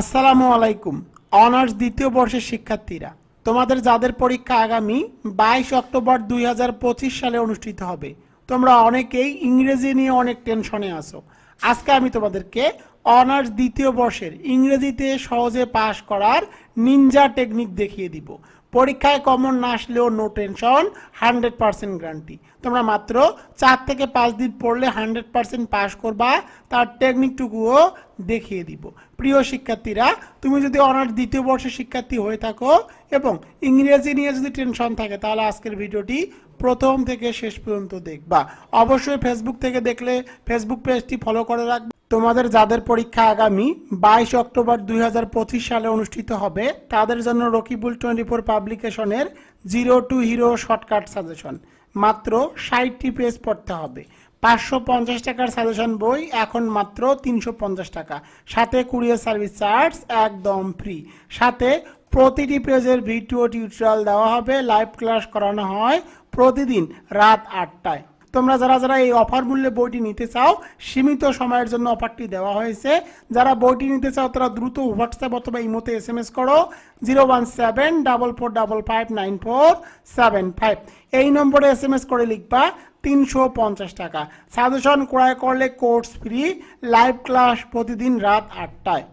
আসসালামু আলাইকুম অনার্স দ্বিতীয় বর্ষের শিক্ষার্থীরা। তোমাদের যাদের পরীক্ষা আগামী বাইশ অক্টোবর দুই হাজার পঁচিশ সালে অনুষ্ঠিত হবে, তোমরা অনেকেই ইংরেজি নিয়ে অনেক টেনশনে আছো। আজকে আমি তোমাদেরকে অনার্স দ্বিতীয় বর্ষের ইংরেজিতে সহজে পাশ করার নিনজা টেকনিক দেখিয়ে দিব। পরীক্ষায় কমন না আসলেও no tension hundred percent guarantee তোমরা মাত্র চার থেকে পাঁচ দিন পড়লে হান্ড্রেড পার্সেন্ট পাস করবা, তার টেকনিকটুকুও দেখিয়ে দিব। প্রিয় শিক্ষার্থীরা, তুমি যদি অনার্স দ্বিতীয় বর্ষের শিক্ষার্থী হয়ে থাকো এবং ইংরেজি নিয়ে যদি টেনশন থাকে, তাহলে আজকের ভিডিওটি প্রথম থেকে শেষ পর্যন্ত দেখবা। অবশ্যই ফেসবুক থেকে দেখলে ফেসবুক পেজটি ফলো করে রাখবে। তোমাদের যাদের পরীক্ষা আগামী বাইশ অক্টোবর দুই হাজার পঁচিশ সালে অনুষ্ঠিত হবে, তাদের জন্য Rakibul twenty four পাবলিকেশনের zero to hero shortcut suggestion. মাত্র ষাটটি পেজ পড়তে হবে। পাঁচশো পঞ্চাশ টাকার সাজেশন বই এখন মাত্র তিনশো পঞ্চাশ টাকা। সাথে কুরিয়ার সার্ভিস চার্জ একদম ফ্রি। সাথে প্রতিটি পেজের ভিডিও টিউটোরিয়াল দেওয়া হবে। লাইভ ক্লাস করানো হয় প্রতিদিন রাত আটটায়। তোমরা যারা যারা এই অফার মূল্যে বইটি নিতে চাও, সীমিত সময়ের জন্য অফারটি দেওয়া হয়েছে। যারা বইটি নিতে চাও, তারা দ্রুত হোয়াটসঅ্যাপ অথবা ইমোতে এস এম এস করো zero one seven double four double five nine four seven five এই নম্বরে এস এম এস করে লিখবা তিনশো পঞ্চাশ টাকা। সাজেশন ক্রয় করলে কোর্স ফ্রি লাইভ ক্লাস প্রতিদিন রাত আটটায়।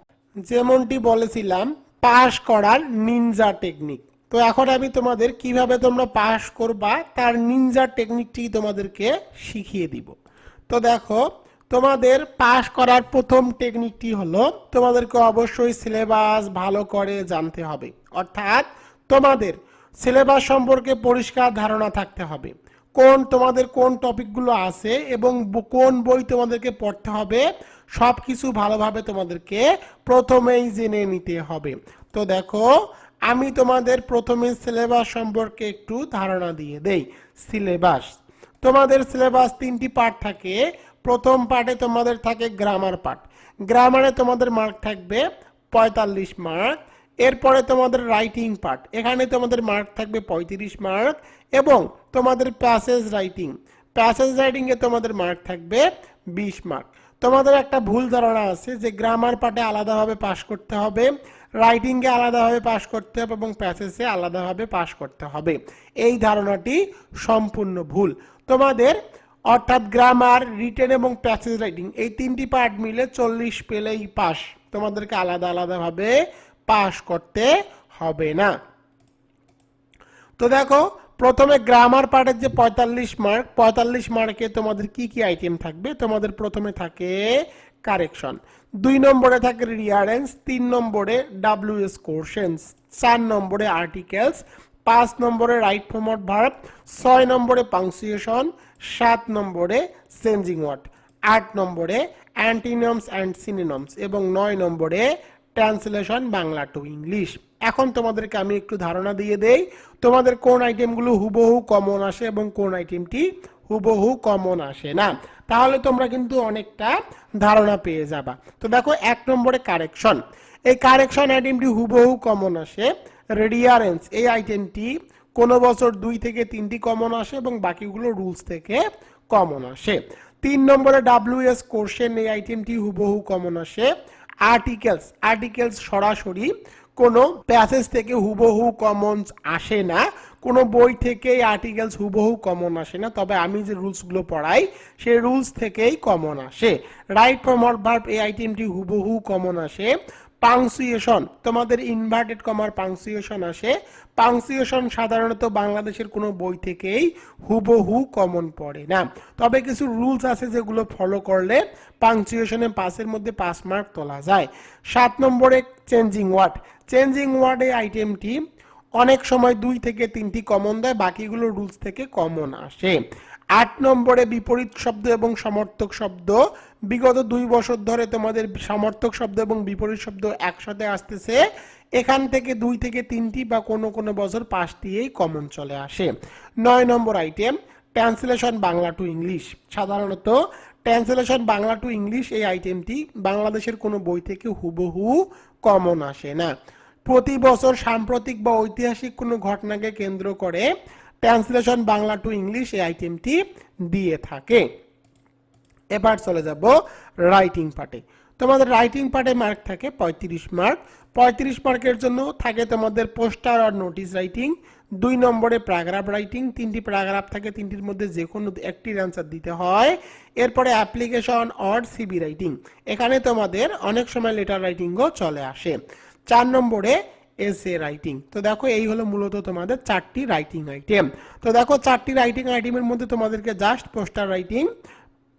যেমনটি বলেছিলাম পাস করার নিনজা টেকনিক তো এখন আমি তোমাদের কীভাবে তোমরা পাস করবা, তার নিনজা টেকনিকটি তোমাদেরকে শিখিয়ে দিব। তো দেখো, তোমাদের পাস করার প্রথম টেকনিকটি হলো, তোমাদেরকে অবশ্যই সিলেবাস ভালো করে জানতে হবে। অর্থাৎ তোমাদের সিলেবাস সম্পর্কে পরিষ্কার ধারণা থাকতে হবে। কোন, তোমাদের কোন টপিকগুলো আছে এবং কোন বই তোমাদেরকে পড়তে হবে সব কিছু ভালোভাবে তোমাদেরকে প্রথমেই জেনে নিতে হবে। তো দেখো আমি তোমাদের প্রথমে সিলেবাস সম্পর্কে একটু ধারণা দিয়ে দেই। সিলেবাস তোমাদের সিলেবাস তিনটি পার্ট থাকে। প্রথম পার্টে তোমাদের থাকে গ্রামার পার্ট গ্রামারে তোমাদের মার্ক থাকবে পঁয়তাল্লিশ মার্ক এরপরে তোমাদের রাইটিং পার্ট এখানে তোমাদের মার্ক থাকবে পঁয়ত্রিশ মার্ক এবং তোমাদের প্যাসেজ রাইটিং প্যাসেজ রাইটিংয়ে তোমাদের মার্ক থাকবে বিশ মার্ক তোমাদের একটা ভুল ধারণা আছে যে গ্রামার পার্টে আলাদাভাবে পাশ করতে হবে। রাইটিংয়ে আলাদাভাবে পাশ করতে হবে এবং প্যাসেজে আলাদাভাবে পাশ করতে হবে। এই ধারণাটি সম্পূর্ণ ভুল। তোমাদের অর্থাৎ গ্রামার রিটেন এবং প্যাসেজ রাইটিং এই তিনটি পার্ট মিলে চল্লিশ পেলেই পাস তোমাদেরকে আলাদা আলাদাভাবে পাস করতে হবে না। তো দেখো, প্রথমে গ্রামার পার্টের যে পঁয়তাল্লিশ মার্ক পঁয়তাল্লিশ মার্কে তোমাদের কি কি আইটেম থাকবে? তোমাদের প্রথমে থাকে কারেকশন দুই নম্বরে থাকে রিয়ারেন্স তিন নম্বরে ডাব্লিউএস কোর্শনস চার নম্বরে আর্টিকেলস পাঁচ নম্বরে রাইট প্রমোট ভার্ব ছয় নম্বরে পাংসুয়েশন সাত নম্বরে চেঞ্জিং ওয়ার্ড আট নম্বরে অ্যান্টিনমস অ্যান্ড সিনিনমস এবং নয় নম্বরে ট্রান্সলেশন বাংলা টু ইংলিশ এখন তোমাদেরকে আমি একটু ধারণা দিয়ে দেই, তোমাদের কোন আইটেমগুলো হুবহু কমন আসে এবং কোন আইটেমটি হুবহু কমন আসে, না? তাহলে তোমরা কিন্তু অনেকটা ধারণা পেয়ে যাবা। তো দেখো, এক নম্বরে কারেকশন। এই কারেকশন আইটেমটি হুবহু কমন আসে, রেডিয়ারেন্স। এই আইটেমটি কোনো বছর দুই থেকে তিনটি কমন আসে এবং বাকিগুলো রুলস থেকে কমন আসে। তিন নম্বরে ডাব্লিউএস কোর্সেন এই আইটেমটি হুবহু কমন আসে। আর্টিকেলস। আর্টিকেলস সরাসরি কোনো প্যাসেজ থেকে হুবহু কমন আসে না, কোনো বই থেকে আর্টিকেলস হুবহু কমন আসে না, তবে আমি যে রুলসগুলো পড়াই, সেই রুলস থেকেই কমন আসে। রাইট প্রমোট ভার্ব এই আইটেমটি হুবহু কমন আসে। পাংসুয়েশন, তোমাদের ইনভার্টেড কমার পাংসুয়েশন আসে। পাংসুয়েশন সাধারণত বাংলাদেশের কোনো বই থেকেই হুবহু কমন পড়ে না। তবে কিছু রুলস আছে যেগুলো ফলো করলে পাংচুয়েশনে পাসের মধ্যে পাস মার্ক তোলা যায়। সাত নম্বরে চেঞ্জিং ওয়ার্ড চেঞ্জিং ওয়ার্ডে আইটেমটি অনেক সময় দুই থেকে তিনটি কমন দেয়, বাকিগুলো রুলস থেকে কমন আসে। আট নম্বরে বিপরীত শব্দ এবং সমর্থক শব্দ। বিগত দুই বছর ধরে তোমাদের সমর্থক শব্দ এবং বিপরীত শব্দ একসাথে আসতেছে। এখান থেকে দুই থেকে তিনটি বা কোনো কোনো বছর পাঁচটিই কমন চলে আসে। নয় নম্বর item translation Bangla to English সাধারণত ট্রান্সলেশন বাংলা টু ইংলিশ এই আইটেমটি বাংলাদেশের কোনো বই থেকে হুবহু কমন আসে না। প্রতি বছর সাম্প্রতিক বা ঐতিহাসিক কোনো ঘটনাকে কেন্দ্র করে ট্রান্সলেশন বাংলা টু ইংলিশ এই আইটেমটি দিয়ে থাকে। এবার চলে যাব রাইটিং পার্টে তোমাদের রাইটিং পার্টে মার্ক থাকে পঁয়ত্রিশ মার্ক পঁয়ত্রিশ মার্কের জন্য থাকে তোমাদের পোস্টার আর নোটিশ রাইটিং দুই নম্বরে প্যারাগ্রাফ রাইটিং তিনটি প্যারাগ্রাফ থাকে, তিনটির মধ্যে যে কোনো একটির অ্যান্সার দিতে হয়। এরপরে অ্যাপ্লিকেশন অর সিবি রাইটিং এখানে তোমাদের অনেক সময় লেটার রাইটিংও চলে আসে। চার নম্বরে এসে রাইটিং তো দেখো, এই হলো মূলত তোমাদের চারটি রাইটিং আইটেম তো দেখো, চারটি রাইটিং আইটেমের মধ্যে তোমাদেরকে just poster writing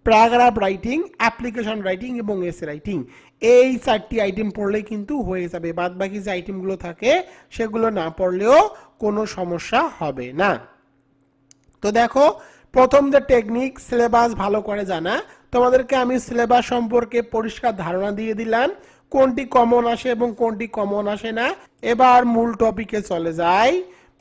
paragraph writing application writing এবং এসে রাইটিং এই চারটি আইটেম পড়লেই কিন্তু হয়ে যাবে। বাদ বাকি যে আইটেমগুলো থাকে, সেগুলো না পড়লেও কোনো সমস্যা হবে না। তো দেখো, প্রথম যে টেকনিক সিলেবাস ভালো করে জানা। তোমাদেরকে আমি সিলেবাস সম্পর্কে পরিষ্কার ধারণা দিয়ে দিলাম। কোনটি কমন আসে এবং কোনটি কমন আসে না? এবার মূল টপিকে চলে যাই।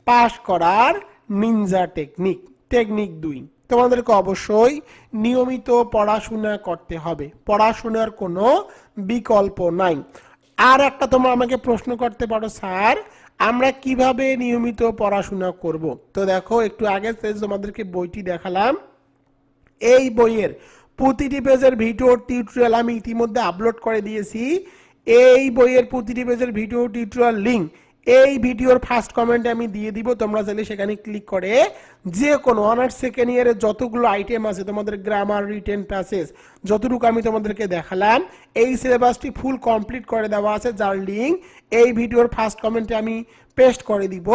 পাস করার নিনজা টেকনিক টেকনিক দুই। তোমাদেরকে অবশ্যই নিয়মিত পড়াশোনা করতে হবে। পড়াশোনার কোনো বিকল্প নাই। আর একটা তোমরা আমাকে প্রশ্ন করতে পারো, স্যার, আমরা কীভাবে নিয়মিত পড়াশোনা করব? তো দেখো, একটু আগে তোমাদেরকে বইটি দেখালাম। এই বইয়ের প্রতিটি পেজের ভিডিও টিউটোরিয়াল আমি ইতিমধ্যে আপলোড করে দিয়েছি। এই বইয়ের প্রতিটি পেজের ভিডিও টিউটোরিয়াল লিঙ্ক এই ভিডিওর ফার্স্ট কমেন্টে আমি দিয়ে দিব। তোমরা চাইলে সেখানে ক্লিক করে যে কোনো অনার্স সেকেন্ড ইয়ারের যতগুলো আইটেম আছে তোমাদের গ্রামার রিটেন প্যাসেজ যতটুকু আমি তোমাদেরকে দেখালাম, এই সিলেবাসটি ফুল কমপ্লিট করে দেওয়া আছে যার লিঙ্ক এই ভিডিওর ফার্স্ট কমেন্টে আমি পেস্ট করে দিব।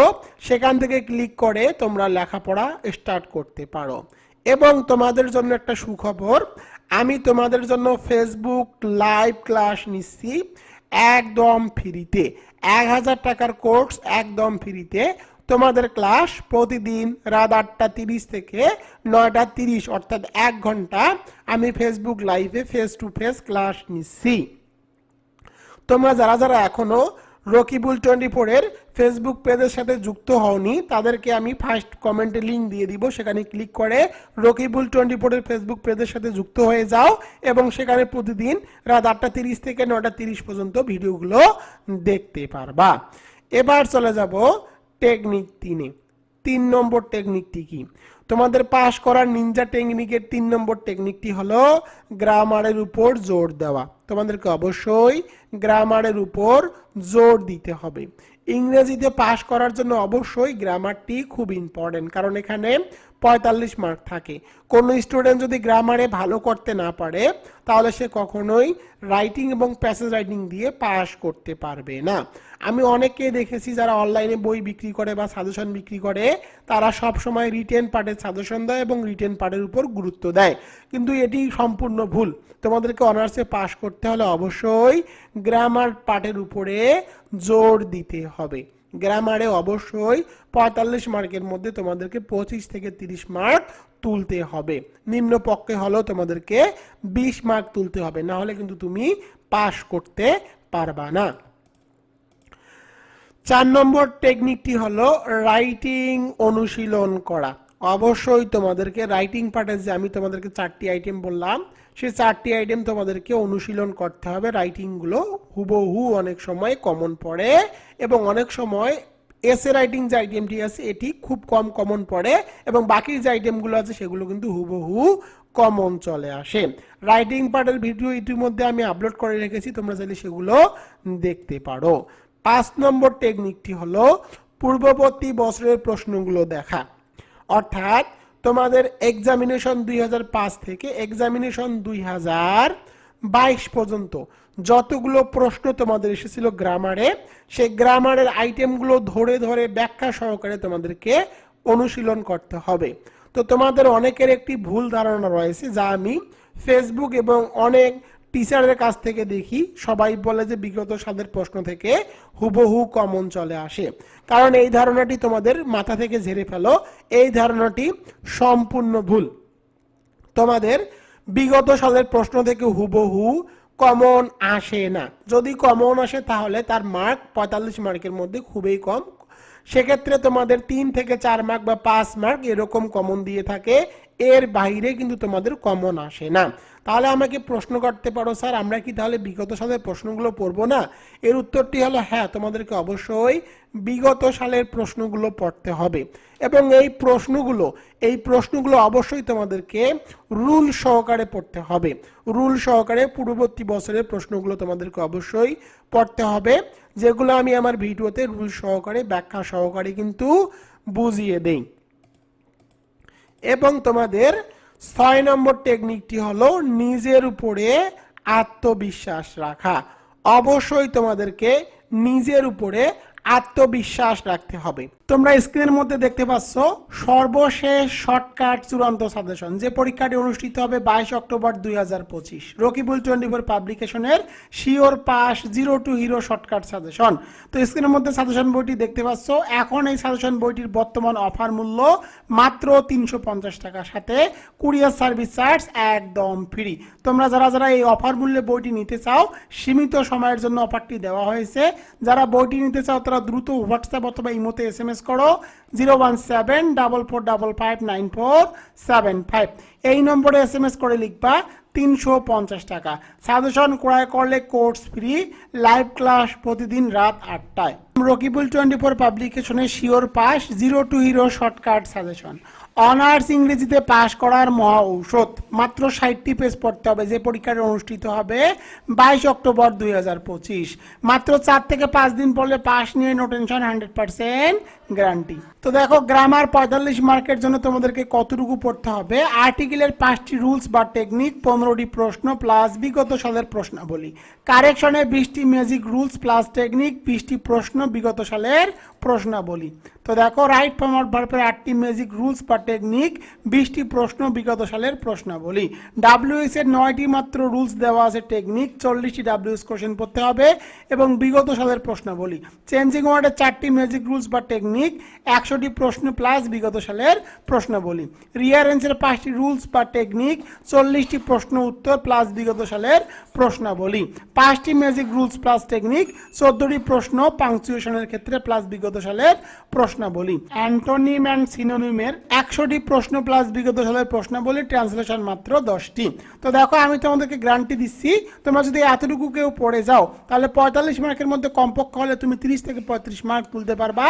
সেখান থেকে ক্লিক করে তোমরা লেখাপড়া স্টার্ট করতে পারো। এবং তোমাদের জন্য একটা সুখবর আমি তোমাদের জন্য ফেসবুক লাইভ ক্লাস নিচ্ছি একদম ফ্রিতে। এক হাজার টাকার কোর্স একদম ফ্রিতে। তোমাদের ক্লাস প্রতিদিন রাত আটটা তিরিশ থেকে নয়টা তিরিশ, অর্থাৎ এক ঘণ্টা আমি ফেসবুক লাইভে ফেস টু ফেস ক্লাস নিচ্ছি। তোমরা যারা যারা এখনও রকিবুল টোয়েন্টি ফোরের ফেসবুক পেজের সাথে যুক্ত হওনি। তাদেরকে আমি ফার্স্ট কমেন্টে লিঙ্ক দিয়ে দিব। সেখানে ক্লিক করে রকিবুল টোয়েন্টি ফোরের ফেসবুক পেজের সাথে যুক্ত হয়ে যাও এবং সেখানে প্রতিদিন রাত আটটা তিরিশ থেকে নটা তিরিশ পর্যন্ত ভিডিওগুলো দেখতে পারবা। এবার চলে যাব টেকনিক তিনে। তিন নম্বর টেকনিকটি কি? তোমাদের পাশ করার নিনজা টেকনিকের তিন নম্বর টেকনিকটি হলো গ্রামারের উপর জোর দেওয়া। তোমাদেরকে অবশ্যই গ্রামারের উপর জোর দিতে হবে। ইংরেজিতে পাশ করার জন্য অবশ্যই গ্রামারটি খুব ইম্পর্টেন্ট কারণ এখানে পঁয়তাল্লিশ মার্ক থাকে। কোনো স্টুডেন্ট যদি গ্রামারে ভালো করতে না পারে, তাহলে সে কখনোই রাইটিং এবং প্যাসেজ রাইটিং দিয়ে পাস করতে পারবে না। আমি অনেককে দেখেছি যারা অনলাইনে বই বিক্রি করে বা সাজেশন বিক্রি করে, তারা সব সময় রিটেন পার্টের সাজেশন দেয় এবং রিটেন পার্টের উপর গুরুত্ব দেয়। কিন্তু এটি সম্পূর্ণ ভুল। তোমাদেরকে অনার্সে পাস করতে হলে অবশ্যই গ্রামার পার্টের উপরে জোর দিতে হবে। গ্রামারে অবশ্যই পঁয়তাল্লিশ মার্কের মধ্যে তোমাদেরকে পঁচিশ থেকে তিরিশ মার্ক তুলতে হবে। নিম্ন পক্ষে হলেও তোমাদেরকে বিশ মার্ক তুলতে হবে, না হলে কিন্তু তুমি পাস করতে পারবা না। চার নম্বর টেকনিকটি হলো রাইটিং অনুশীলন করা। অবশ্যই তোমাদেরকে রাইটিং পার্টে যে আমি তোমাদেরকে চারটি আইটেম বললাম সেই চারটি আইটেম তোমাদেরকে অনুশীলন করতে হবে। রাইটিংগুলো হুবহু অনেক সময় কমন পড়ে এবং অনেক সময় এসে রাইটিং যে আইটেমটি আছে, এটি খুব কম কমন পড়ে এবং বাকি যে আইটেমগুলো আছে, সেগুলো কিন্তু হুবহু কমন চলে আসে। রাইটিং পার্টের ভিডিও ইতিমধ্যে আমি আপলোড করে রেখেছি, তোমরা চাইলে সেগুলো দেখতে পারো। পাঁচ নম্বর টেকনিকটি হলো পূর্ববর্তী বছরের প্রশ্নগুলো দেখা। অর্থাৎ তোমাদের এক্সামিনেশন দুই হাজার পাঁচ থেকে এক্সামিনেশন দুই বাইশ পর্যন্ত যতগুলো প্রশ্ন তোমাদের এসেছিল গ্রামারে সেই গ্রামারের আইটেমগুলো ধরে ধরে ব্যাখ্যা সহকারে তোমাদেরকে অনুশীলন করতে হবে। তো তোমাদের অনেকের একটি ভুল ধারণা রয়েছে যা আমি ফেসবুক এবং অনেক টিচারের কাছ থেকে দেখি সবাই বলে যে বিগত সালের প্রশ্ন থেকে হুবহু কমন চলে আসে। কারণ এই ধারণাটি তোমাদের মাথা থেকে ঝেড়ে ফেলো, এই ধারণাটি সম্পূর্ণ ভুল। তোমাদের বিগত সালের প্রশ্ন থেকে হুবহু কমন আসে না। যদি কমন আসে তাহলে তার মার্ক পঁয়তাল্লিশ মার্কের মধ্যে খুবই কম। সেক্ষেত্রে তোমাদের তিন থেকে চার মার্ক বা পাঁচ মার্ক এরকম কমন দিয়ে থাকে। এর বাইরে কিন্তু তোমাদের কমন আসে না। তাহলে আমাকে প্রশ্ন করতে পারো স্যার, আমরা কি তাহলে বিগত সালের প্রশ্নগুলো পড়ব না? এর উত্তরটি হলো হ্যাঁ তোমাদেরকে অবশ্যই বিগত সালের প্রশ্নগুলো পড়তে হবে। এবং এই প্রশ্নগুলো এই প্রশ্নগুলো অবশ্যই তোমাদেরকে রুল সহকারে পড়তে হবে। রুল সহকারে পূর্ববর্তী বছরের প্রশ্নগুলো তোমাদেরকে অবশ্যই পড়তে হবে, যেগুলো আমি আমার ভিডিওতে রুল সহকারে, ব্যাখ্যা সহকারে কিন্তু বুঝিয়ে দেই। এবং তোমাদের ছয় নম্বর টেকনিকটি হলো নিজের উপরে আত্মবিশ্বাস রাখা। অবশ্যই তোমাদেরকে নিজের উপরে আত্মবিশ্বাস রাখতে হবে। তোমরা স্ক্রিনের মধ্যে দেখতে পাচ্ছ সর্বশেষ শর্টকাট চূড়ান্ত সাজেশন যে পরীক্ষাটি অনুষ্ঠিত হবে বাইশ অক্টোবর দুই হাজার পঁচিশ। Rakibul twenty four পাবলিকেশনের sure pass zero to hero shortcut suggestion তো স্ক্রিনের মধ্যে সাজেশন বইটি দেখতে পাচ্ছ, এখন এই সাজেশন বইটির বর্তমান অফার মূল্য মাত্র তিনশো পঞ্চাশ টাকার সাথে কুরিয়ার সার্ভিস চার্জ একদম ফ্রি তোমরা যারা যারা এই অফার মূল্যে বইটি নিতে চাও, সীমিত সময়ের জন্য অফারটি দেওয়া হয়েছে। যারা বইটি নিতে চাও, তারা দ্রুত হোয়াটসঅ্যাপ অথবা ইমোতে এস এম এস করো zero one seven double four double five nine four seven five এই নম্বরে এস এম এস করে লিখবা তিনশো পঞ্চাশ টাকা। সাজেশন ক্রয় করলে কোর্স ফ্রি লাইভ ক্লাস প্রতিদিন রাত আটটায়। Rakibul twenty four পাবলিকেশনের sure pass zero to hero shortcut suggestion honours ইংরেজিতে পাশ করার মহা ঔষধ। মাত্র ষাটটি পেজ পড়তে হবে, যে পরীক্ষাটি অনুষ্ঠিত হবে বাইশ অক্টোবর দুই হাজার পঁচিশ। মাত্র চার থেকে পাঁচ দিন পড়লে পাস নিয়ে no tension hundred percent guarantee. তো দেখো গ্রামার পঁয়তাল্লিশ মার্কের জন্য তোমাদেরকে কতটুকু পড়তে হবে? আর্টিকেলের পাঁচটি রুলস বা টেকনিক পনেরোটি প্রশ্ন প্লাস বিগত সালের প্রশ্নাবলী। কারেকশনে বিশটি ম্যাজিক রুলস প্লাস টেকনিক বিশটি প্রশ্ন বিগত সালের প্রশ্নাবলী। তো দেখো রাইট ফর্মাট ভার্বের আটটি ম্যাজিক রুলস বা টেকনিক বিশটি প্রশ্ন বিগত সালের প্রশ্নাবলী। ডাব্লিউএস এর নয়টি মাত্র রুলস দেওয়া আছে টেকনিক চল্লিশটি ডাব্লিউএস কোশ্চেন পড়তে হবে এবং বিগত সালের প্রশ্নাবলী। চেঞ্জিং ওয়ার্ডের চারটি ম্যাজিক রুলস বা টেকনিক একশোটি প্রশ্ন প্লাস বিগত সালের প্রশ্নাবলী। রিয়ারেন্সের পাঁচটি রুলস বা টেকনিক চল্লিশটি প্রশ্ন উত্তর প্লাস বিগত সালের প্রশ্নাবলী। পাঁচটি ম্যাজিক রুলস প্লাস টেকনিক চোদ্দটি প্রশ্ন পাংচুয়েশনের ক্ষেত্রে প্লাস বিগত সালের প্রশ্নাবলী। অ্যান্টোনিম অ্যান্ড সিনোনিমের একশোটি প্রশ্ন প্লাস বিগত সালের প্রশ্নাবলী ট্রান্সলেশন মাত্র দশটি। তো দেখো, আমি তোমাদেরকে গ্যারান্টি দিচ্ছি। তোমরা যদি এতটুকু কেউ পড়ে যাও, তাহলে পঁয়তাল্লিশ মার্কের মধ্যে কমপক্ষ হলে তুমি তিরিশ থেকে পঁয়ত্রিশ মার্ক তুলতে পারবা।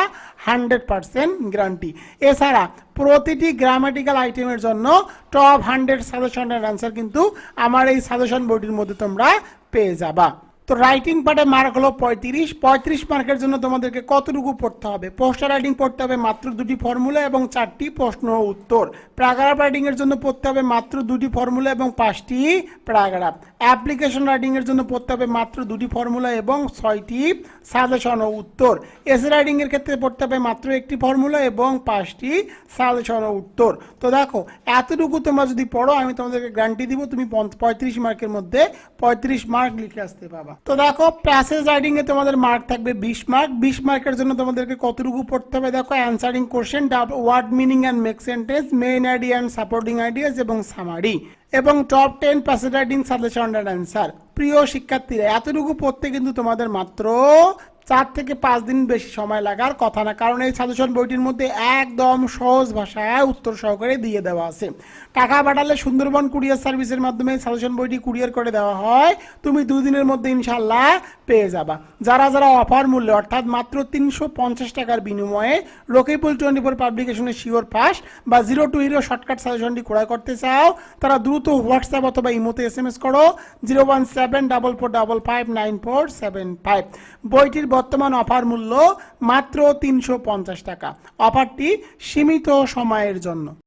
Hundred percent guarantee. এছাড়া প্রতিটি গ্রামাটিক্যাল আইটেমের জন্য টপ হান্ড্রেড সাজেশনের অ্যান্সার কিন্তু আমার এই সাজেশন বইটির মধ্যে তোমরা পেয়ে যাবা। তো রাইটিং পার্টে মার্ক হলো পঁয়ত্রিশ। পঁয়ত্রিশ মার্কের জন্য তোমাদেরকে কতটুকু পড়তে হবে? পোস্টার রাইটিং পড়তে হবে মাত্র দুটি ফর্মুলা এবং চারটি প্রশ্ন উত্তর। প্যারাগ্রাফ রাইটিং এর জন্য পড়তে হবে মাত্র দুটি ফর্মুলা এবং পাঁচটি প্যারাগ্রাফ অ্যাপ্লিকেশন রাইটিং এর জন্য পড়তে হবে মাত্র দুটি ফর্মুলা এবং ছয়টি সাজেশন ও উত্তর। এসে রাইটিং এর ক্ষেত্রে পড়তে হবে মাত্র একটি ফর্মুলা এবং পাঁচটি সাজেশন ও উত্তর। তো দেখো, এতটুকু তোমরা যদি পড়ো, আমি তোমাদেরকে গ্যারান্টি দিব, তুমি পঁয়ত্রিশ মার্কের মধ্যে পঁয়ত্রিশ মার্ক লিখে আসতে পাবা। তো দেখো প্যাসেজ রাইডিং এ তোমাদের মার্ক থাকবে বিশ মার্ক বিশ মার্কের জন্য তোমাদেরকে কতটুকু পড়তে হবে? দেখো answering question word meaning and make sentence main idea and supporting ideas এবং সামারি এবং top ten passage writing suggestion and answer প্রিয় শিক্ষার্থীরা, এতটুকু পড়তে কিন্তু তোমাদের মাত্র চার থেকে পাঁচ দিন বেশি সময় লাগার কথা না। কারণ এই সাজেশন বইটির মধ্যে একদম সহজ ভাষায় উত্তর সহকারে দিয়ে দেওয়া আছে। টাকা পাঠালে সুন্দরবন কুরিয়ার সার্ভিসের মাধ্যমে সাজেশন বইটি কুরিয়ার করে দেওয়া হয়। তুমি দুই দিনের মধ্যে ইনশাল্লাহ পেয়ে যাবা। যারা যারা অফার মূল্যে, অর্থাৎ মাত্র তিনশো পঞ্চাশ টাকার বিনিময়ে রকিপুল টোয়েন্টি ফোর পাবলিকেশনের শিওর পাস বা জিরো টু হিরো শর্টকাট সাজেশনটি ক্রয় করতে চাও, তারা দ্রুত হোয়াটসঅ্যাপ অথবা ইমোতে এস এম এস করো। Zero one seven double four double five nine four seven five. বইটির বর্তমান অফার মূল্য মাত্র তিনশো পঞ্চাশ টাকা। অফারটি সীমিত সময়ের জন্য।